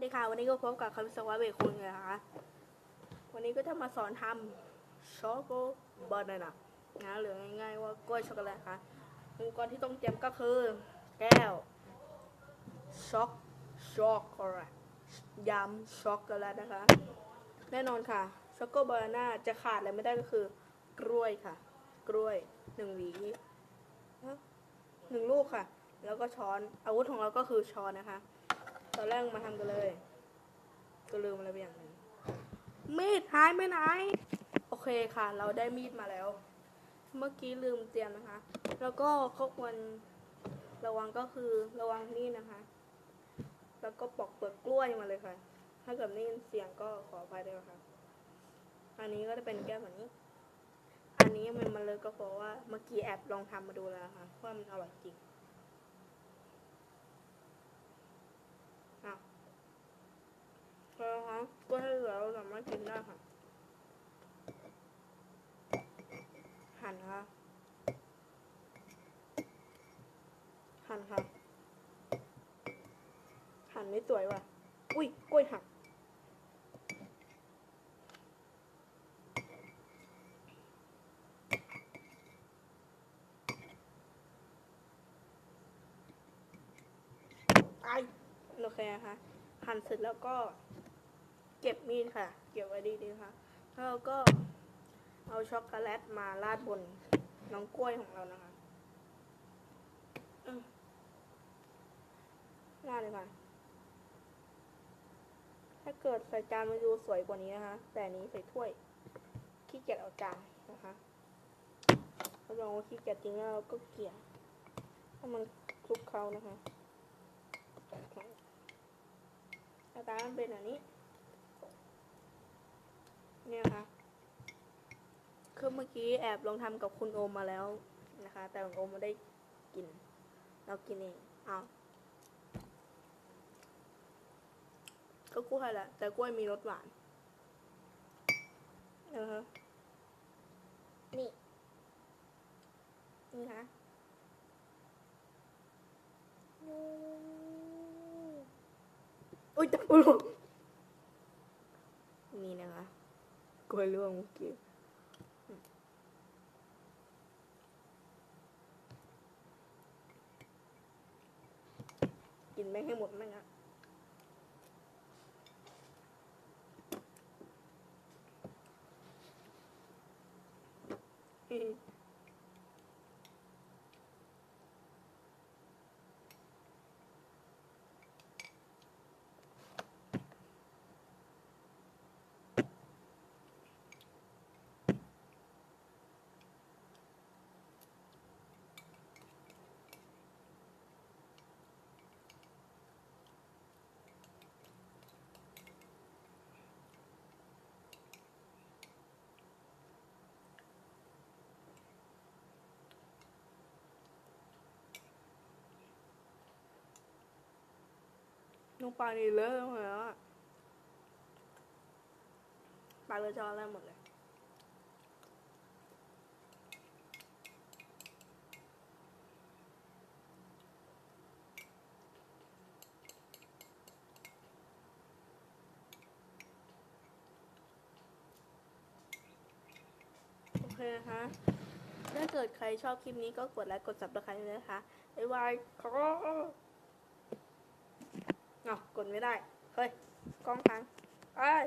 วัสดีค่ะวันนี้ก็พบกับคำสวัสดิ์เบรกคุณนะคะวันนี้ก็จะมาสอนทำช็อกโกบานาน่านะหรือง่ายๆว่ากล้วยช็อกโกแลตค่ะอุปกรณ์ที่ต้องเตรียมก็คือ แก้วช็อกช็อกโกแลตยำช็อกโกแลตนะคะ แน่นอนค่ะช็อกโกบานาน่าจะขาดอะไรไม่ได้ก็คือกล้วยค่ะ กล้วยหนึ่งหวีหนึ่งลูกค่ะ แล้วก็ช้อนอาวุธของเราก็คือช้อนนะคะ อนแรกมาทำกันเลย ก็ลืมอะไรไปอย่างนึงมีดหายไปไหน โอเคค่ะ เราได้มีดมาแล้ว เมื่อกี้ลืมเตรียมนะคะ แล้วก็ข้อควรระวังก็คือระวังนี่นะคะ แล้วก็ปอกเปลือกกล้วยมาเลยค่ะ ถ้าเกิดได้ยินเสียงก็ขออภัยด้วยค่ะ อันนี้ก็จะเป็นแก้วแบบนี้ อันนี้มันมาเลยก็เพราะว่าเมื่อกี้แอบลองทำมาดูแล้วค่ะว่ามันอร่อยจริง อะ แล้วคะก็ให้เหลือเราสามารถกินได้ค่ะ หั่นค่ะ หั่นค่ะ หั่นไม่สวยว่ะ อุ้ยกล้วยหัก ไอโอเคนะคะหั่นเสร็จแล้วก็ เก็บมีดค่ะ เก็บไว้ดีๆค่ะแล้วเราก็เอาช็อกโกแลตมาราดบนน้องกล้วยของเรานะคะอืมราดเลยค่ะ ถ้าเกิดใส่จานมันดูสวยกว่านี้นะคะ แต่นี้ใส่ถ้วยขี้เกียจเอาจานนะคะเราลองขี้เกียจจริงแล้วเราก็เกลี่ยให้มันคลุกเคล้านะคะหน้าตามันเป็นแบบนี้ เนี่ยค่ะคือเมื่อกี้แอบลองทำกับคุณโอมมาแล้วนะคะ แต่คุณโอมไม่ได้กิน เรากินเองเอาก็กล้วยแหละ แต่กล้วยมีรสหวานเออฮะนี่ นี่ค่ะอุ้ยตะปุลงนี่นะคะ กลัวยร่วงเมื่อกี้กินไม่ให้หมดแม่งอะอืม น้องปลานี่เลอะหมดแล้วอะปลาเลอะจอแล้วหมดเลย โอเคนะคะถ้าเกิดใครชอบคลิปนี้ก็กดไลค์กด subscribe ด้วยนะคะบ๊ายบายครับ เนาะกดไม่ได้ เฮ้ยกล้องพังเอ้ย